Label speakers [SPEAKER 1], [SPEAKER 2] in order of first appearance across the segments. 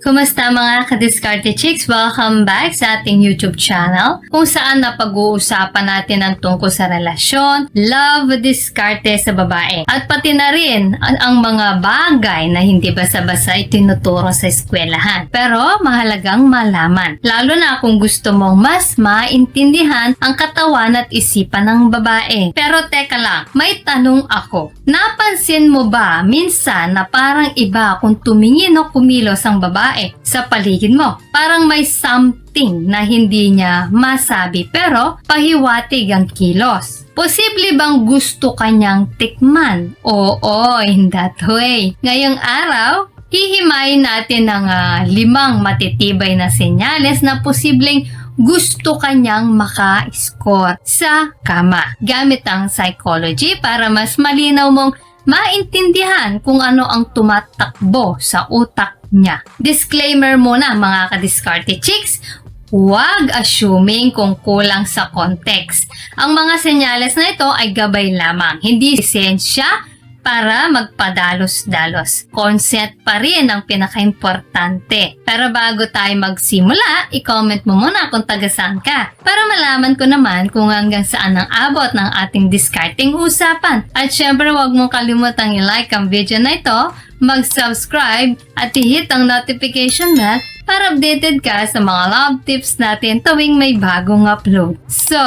[SPEAKER 1] Kumusta mga kadiskarte chicks? Welcome back sa ating YouTube channel kung saan napag-uusapan natin ang tungkol sa relasyon, love, diskarte sa babae. At pati na rin ang, mga bagay na hindi basa-basa itinuturo sa eskwelahan. Pero mahalagang malaman. Lalo na kung gusto mong mas maintindihan ang katawan at isipan ng babae. Pero teka lang, may tanong ako. Napansin mo ba minsan na parang iba kung tumingin o kumilos ang babae sa paligid mo? Parang may something na hindi niya masabi pero pahiwatig ang kilos. Posible bang gusto kanyang tikman? Oo, in that way. Ngayong araw, hihimayin natin ng ah, limang matitibay na senyales na posibleng gusto kanyang maka-score sa kama. Gamit ang psychology para mas malinaw mong maintindihan kung ano ang tumatakbo sa utak niya. Disclaimer muna mga kadiskarte chicks, Huwag assuming kung kulang sa context. Ang mga senyales na ito ay gabay lamang, hindi lisensya para magpadalos-dalos. Consent pa rin ang pinaka-importante. Pero bago tayo magsimula, i-comment mo muna kung taga saan ka para malaman ko naman kung hanggang saan ang abot ng ating discarding usapan. At syempre huwag mong kalimutang i-like ang video na ito, mag-subscribe at i-hit ang notification bell para updated ka sa mga love tips natin tuwing may bagong upload. So,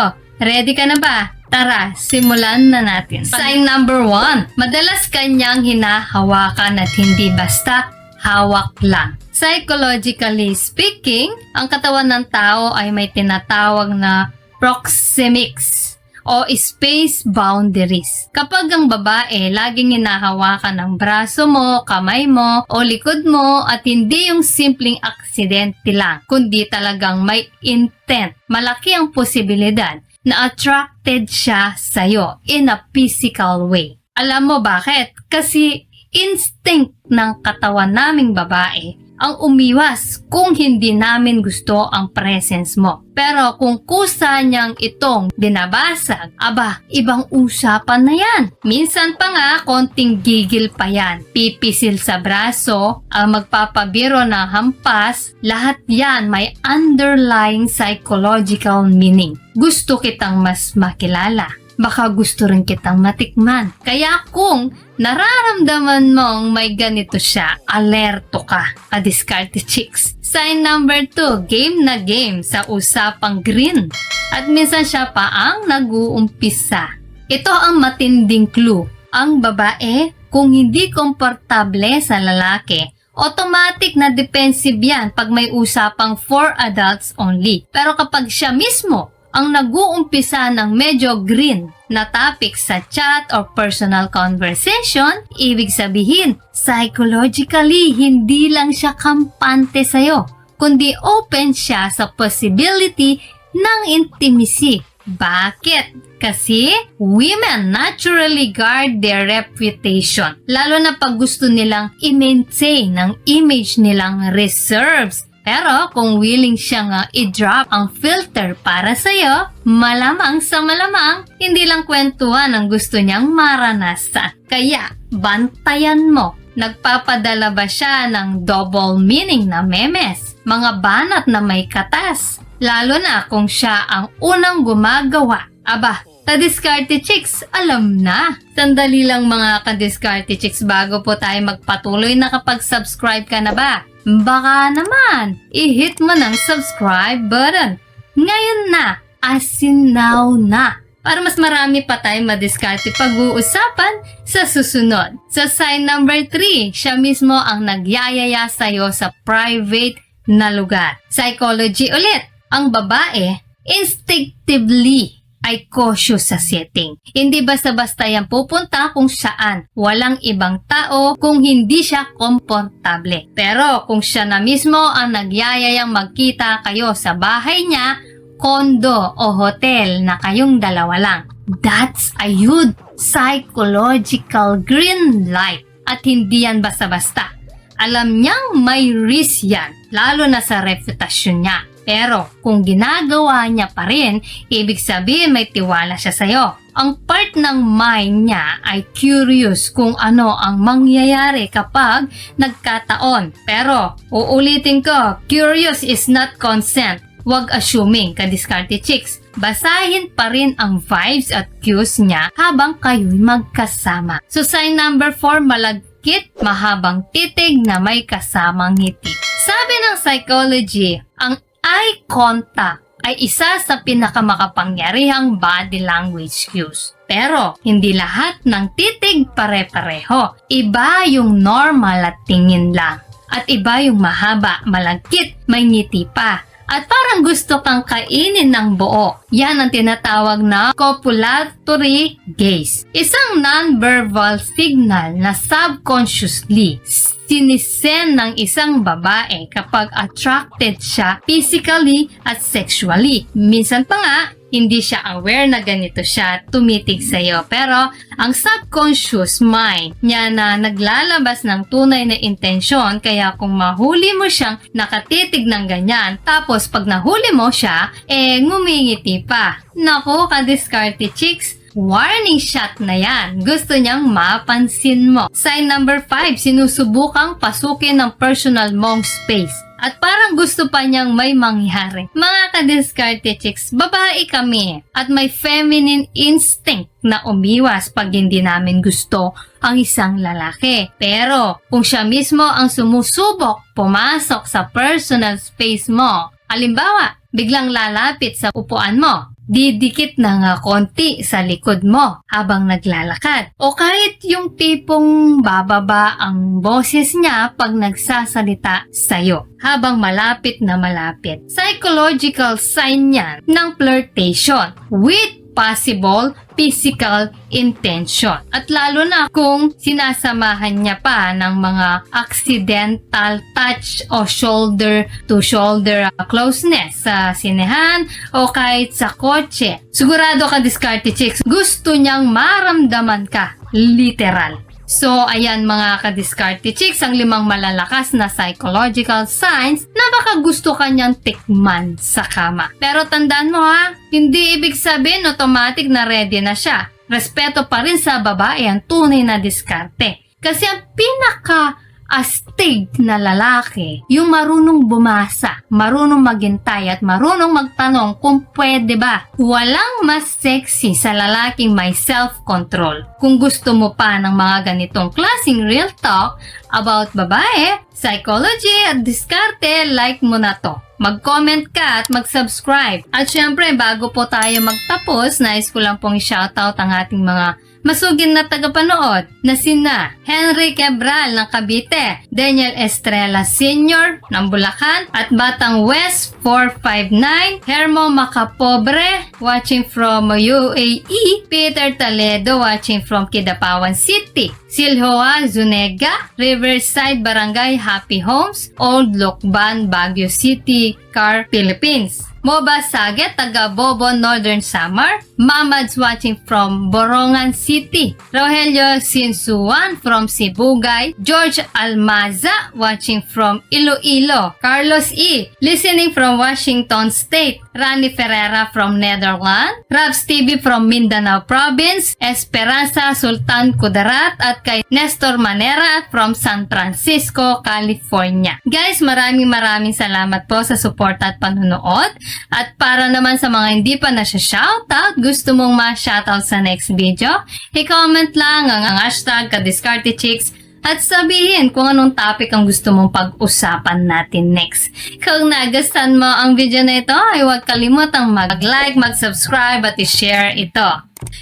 [SPEAKER 1] ready ka na ba? Tara, simulan na natin. Sign number one. Madalas kanyang hinahawakan at hindi basta hawak lang. Psychologically speaking, ang katawan ng tao ay may tinatawag na proxemics o space boundaries. Kapag ang babae laging hinahawakan ng braso mo, kamay mo, o likod mo at hindi yung simpleng aksidente lang, kundi talagang may intent, malaki ang posibilidad na attracted siya sa'yo in a physical way. Alam mo bakit? Kasi instinct ng katawan naming babae ang umiwas kung hindi namin gusto ang presence mo. Pero kung kusa niyang itong binabasag, aba, ibang usapan na yan. Minsan pa nga, konting gigil pa yan. Pipisil sa braso, ang magpapabiro na hampas, lahat yan may underlying psychological meaning. Gusto kitang mas makilala baka gusto rin kitang matikman. Kaya kung nararamdaman mong may ganito siya, alerto ka, ka-discarte chicks. Sign number 2, game na game sa usapang green. At minsan siya pa ang nag-uumpisa. Ito ang matinding clue. Ang babae, kung hindi komportable sa lalaki, automatic na defensive yan pag may usapang for adults only. Pero kapag siya mismo ang nag-uumpisa ng medyo green na topic sa chat or personal conversation, ibig sabihin, psychologically, hindi lang siya kampante sa'yo, kundi open siya sa possibility ng intimacy. Bakit? Kasi women naturally guard their reputation, lalo na pag gusto nilang i-maintain ang image nilang reserves pero kung willing siya nga i-drop ang filter para sa'yo, malamang sa malamang, hindi lang kwentuhan ang gusto niyang maranasan. Kaya, bantayan mo. Nagpapadala ba siya ng double meaning na memes? Mga banat na may katas? Lalo na kung siya ang unang gumagawa. Aba, Kadiskarte Chicks, alam na! Sandali lang mga Kadiskarte Chicks bago po tayo magpatuloy nakapag-subscribe ka na ba? Baka naman, i-hit mo ng subscribe button. Ngayon na, as in now na. Para mas marami pa tayong madiskarte pag-uusapan sa susunod. Sa sign number 3, siya mismo ang nagyayaya sa'yo sa private na lugar. Psychology ulit. Ang babae, instinctively ay cautious sa setting. Hindi basta-basta yan pupunta kung saan. Walang ibang tao kung hindi siya komportable. Pero kung siya na mismo ang nagyayayang magkita kayo sa bahay niya, kondo o hotel na kayong dalawa lang. That's a huge psychological green light. At hindi yan basta-basta. Alam niyang may risk yan, lalo na sa reputasyon niya. Pero kung ginagawa niya pa rin, ibig sabihin may tiwala siya sa'yo. ang part ng mind niya ay curious kung ano ang mangyayari kapag nagkataon. Pero, uulitin ko, curious is not consent. Huwag assuming, kadiskarte chicks. Basahin pa rin ang vibes at cues niya habang kayo'y magkasama. So sign number 4, malagkit, mahabang titig na may kasamang ngiti. Sabi ng psychology, ang eye contact ay isa sa pinakamakapangyarihang body language cues. Pero, hindi lahat ng titig pare-pareho. Iba yung normal at tingin lang. At iba yung mahaba, malagkit, may ngiti pa. At parang gusto kang kainin ng buo. Yan ang tinatawag na copulatory gaze. Isang non-verbal signal na subconsciously sinisen ng isang babae kapag attracted siya physically at sexually. Minsan pa nga, hindi siya aware na ganito siya tumitig sa'yo. Pero, ang subconscious mind niya na naglalabas ng tunay na intensyon, kaya kung mahuli mo siyang nakatitig ng ganyan, tapos pag nahuli mo siya, eh ngumingiti pa. Naku, kadiskarte chicks, Warning shot na yan. Gusto niyang mapansin mo. Sign number 5, sinusubukang pasukin ng personal mong space. At parang gusto pa niyang may mangyari. Mga kadiskarte chicks, babae kami. At may feminine instinct na umiwas pag hindi namin gusto ang isang lalaki. Pero kung siya mismo ang sumusubok pumasok sa personal space mo, halimbawa, biglang lalapit sa upuan mo, didikit na nga konti sa likod mo habang naglalakad. O kahit yung tipong bababa ang boses niya pag nagsasalita sa'yo habang malapit na malapit. Psychological sign yan ng flirtation with possible physical intention. At lalo na kung sinasamahan niya pa ng mga accidental touch o shoulder to shoulder closeness sa sinehan o kahit sa kotse. Sigurado ka diskarte chicks, gusto niyang maramdaman ka. Literal. So, ayan mga kadiskarte chicks, ang limang malalakas na psychological signs na baka gusto kanyang tikman sa kama. Pero tandaan mo ha, hindi ibig sabihin automatic na ready na siya. Respeto pa rin sa babae ang tunay na diskarte. Kasi ang pinaka astig na lalaki, yung marunong bumasa, marunong maghintay at marunong magtanong kung pwede ba. Walang mas sexy sa lalaking may self-control. Kung gusto mo pa ng mga ganitong klaseng real talk about babae, psychology at diskarte, like mo na to. Mag-comment ka at mag-subscribe. At syempre, bago po tayo magtapos, nais ko lang pong i-shoutout ang ating mga masugin na tagapanood na sina Henry Quebral ng Cavite, Daniel Estrella Sr. ng Bulacan at Batang West 459, Hermo Macapobre watching from UAE, Peter Toledo watching from Kidapawan City, Silhoa Zunega, Riverside Barangay Happy Homes, Old Lokban, Baguio City, Car, Philippines. Moba Saget, taga Bobo, Northern Samar. Mamads watching from Borongan City. Rogelio Sinsuan from Sibugay. George Almaza watching from Iloilo. Carlos E. listening from Washington State. Rani Ferreira from Netherlands. Rabs TV from Mindanao Province. Esperanza Sultan Kudarat at kay Nestor Manera from San Francisco, California. Guys, maraming maraming salamat po sa support at panunood. At para naman sa mga hindi pa na siya shoutout, gusto mong ma-shoutout sa next video, i-comment lang ang, ang hashtag kadiscardechicks at sabihin kung anong topic ang gusto mong pag-usapan natin next. Kung nagustuhan mo ang video na ito, ay huwag kalimutang mag-like, mag-subscribe at i-share ito.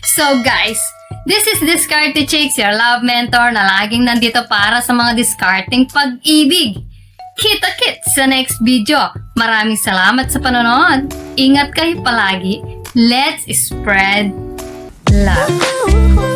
[SPEAKER 1] So guys, this is Discarte Chicks, your love mentor na laging nandito para sa mga discarding pag-ibig. Kita-kits sa next video. Maraming salamat sa panonood. Ingat kayo palagi. Let's spread love.